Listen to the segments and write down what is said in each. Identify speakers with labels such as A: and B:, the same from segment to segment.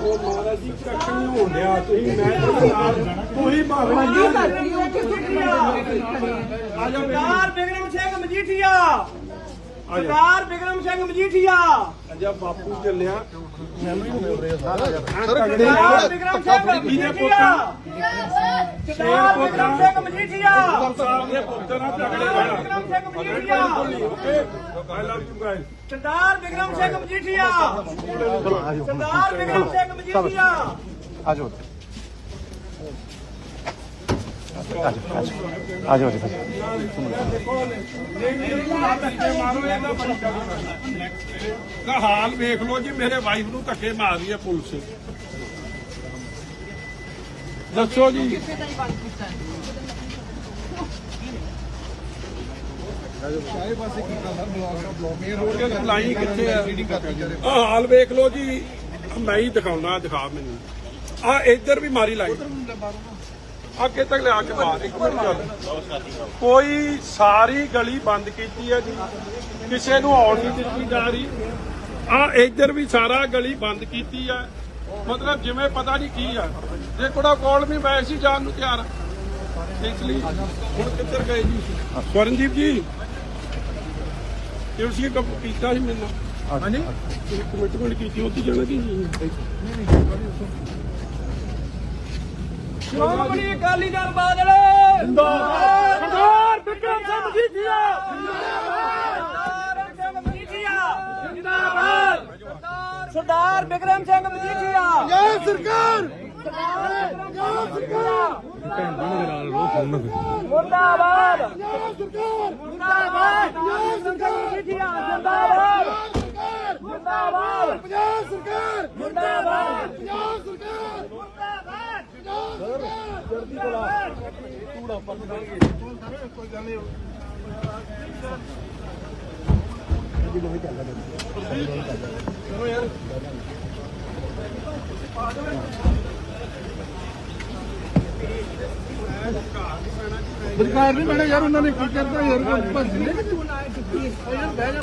A: ਉਹ ਮਹਾਰਾਜ ਜੀ ਕੱਖ ਨਹੀਂ ਹੋਣ ਡਿਆ ਤੁਸੀਂ ਮੈਂ ਤੁਹਾਡੇ ਨਾਲ ਤੁਸੀਂ ਭਾਵੇਂ ਆ ਜਾ
B: ਸਰਦਾਰ ਬਿਕਰਮ ਸਿੰਘ ਮਜੀਠੀਆ
A: ਆ ਜਾ
B: ਸਰਦਾਰ ਬਿਕਰਮ ਸਿੰਘ ਮਜੀਠੀਆ
A: ਅਜਾ ਬਾਪੂ ਚੱਲਿਆ
B: ਸਰਦਾਰ ਬਿਕਰਮ ਸਿੰਘ ਮਜੀਠੀਆ ਸਰਦਾਰ ਬਿਕਰਮ ਸਿੰਘ ਮਜੀਠੀਆ
A: ਸਾਹਿਬ ਦੇ ਪੁੱਤਰ ਨਾਲ ਝਗੜੇ
B: Bikram Singh Majithia.
A: Okay I love you guys
B: Sardar Bikram Singh Majithia. Sardar Bikram Singh Majithia.
C: ਆਜੋ। ਆਜੋ ਆਜੋ।
A: ਦਾ ਹਾਲ ਵੇਖ ਲਓ ਜੀ ਮੇਰੇ ਵਾਈਫ ਨੂੰ ਧੱਕੇ ਮਾਰ ਰਹੀ ਹੈ ਪੁਲਿਸ। ਦੱਸੋ ਜੀ। ਲਾਈ ਕਿੱਥੇ ਆ? ਆਹ ਹਾਲ ਵੇਖ ਲਓ ਜੀ। ਮੈਂ ਹੀ ਦਿਖਾਉਣਾ ਦਿਖਾ ਮੈਨੂੰ। ਆ ਇੱਧਰ ਵੀ ਮਾਰੀ ਲਾਈ ਅੱਗੇ ਤੱਕ ਲਿਆ ਕੇ ਮਾਰ ਇੱਕ ਮਿੰਟ ਚੱਲ। ਕੋਈ ਸਾਰੀ ਗਲੀ ਬੰਦ ਕੀਤੀ ਹੈ ਜੀ। ਕਿਸੇ ਨੂੰ ਆਉਣ ਨਹੀਂ ਦਿੱਤੀ ਜਾ ਰਹੀ। ਆ ਇੱਧਰ ਵੀ ਸਾਰਾ ਗਲੀ ਬੰਦ ਕੀਤੀ ਹੈ ਮਤਲਬ ਜਿਵੇਂ ਪਤਾ ਨਹੀਂ ਕੀ ਆ। ਜੇ ਕੋੜਾ ਕੋਲ ਵੀ ਮੈਂ ਸੀ ਜਾਣ ਨੂੰ ਤਿਆਰ। ਹਾਂ ਇਸ ਲਈ। ਹੁਣ ਕਿੱਧਰ ਗਏ ਜੀ? ਸਵਰਨਦੀਪ ਜੀ ਤੁਸੀਂ ਕੰਮ ਕੀਤਾ ਸੀ ਮੈਨੂੰ ਹਾਂਜੀ। ਕਮਿਟਮੈਂਟ ਕੀਤੀ ਉੱਥੇ ਜਾਣਾ ਕੀ ਸੀ?
B: ਸ਼੍ਰੋਮਣੀ ਅਕਾਲੀ ਦਲ ਬਾਦਲ! ਜਿੰਦਾਬਾਦ। ਸਰਦਾਰ ਬਿਕਰਮ ਸਿੰਘ ਸਿੰਘ ਮਜੀਠੀਆ। ਜਿੰਦਾਬਾਦ! ਸਰਦਾਰ ਬਿਕਰਮ ਸਿੰਘ ਮਜੀਠੀਆ! ਜੈ ਸਰਕਾਰ! ਜੈ ਸਰਕਾਰ ਮੁਰਦਾਬਾਦ। ਜੈ ਸਰਕਾਰ ਮੁਰਦਾਬਾਦ ਜੈ ਸਰਕਾਰ ਮਜੀਠੀਆ ਜਿੰਦਾਬਾਦ ਮੁਰਦਾਬਾਦ ਪੰਜਾਬ ਸਰਕਾਰ ਮੁਰਦਾਬਾਦ ਪੰਜਾਬ ਸਰਕਾਰ ਮੁਰਦਾਬਾਦ
C: ਸਰਕਾਰ ਨਹੀਂ ਮੈਨੇ ਯਾਰ ਉਹਨਾਂ ਨੇ ਕੀ ਕਰਤਾ ਯਾਰ ਕੋਈ ਭੱਜਦੇ ਯਾਰ ਬਹਿ ਜਾ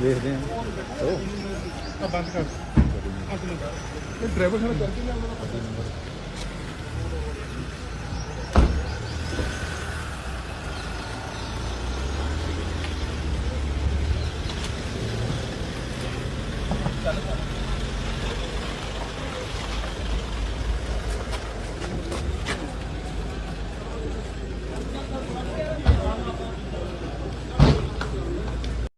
C: ਵੇਖਦੇ ਆ ਉਹ ਬੰਦ ਕਰ। ਇਹ ਡਰਾਈਵਰ ਸਾਨੂੰ ਕਰਕੇ ਲਿਆਉਂਦਾ।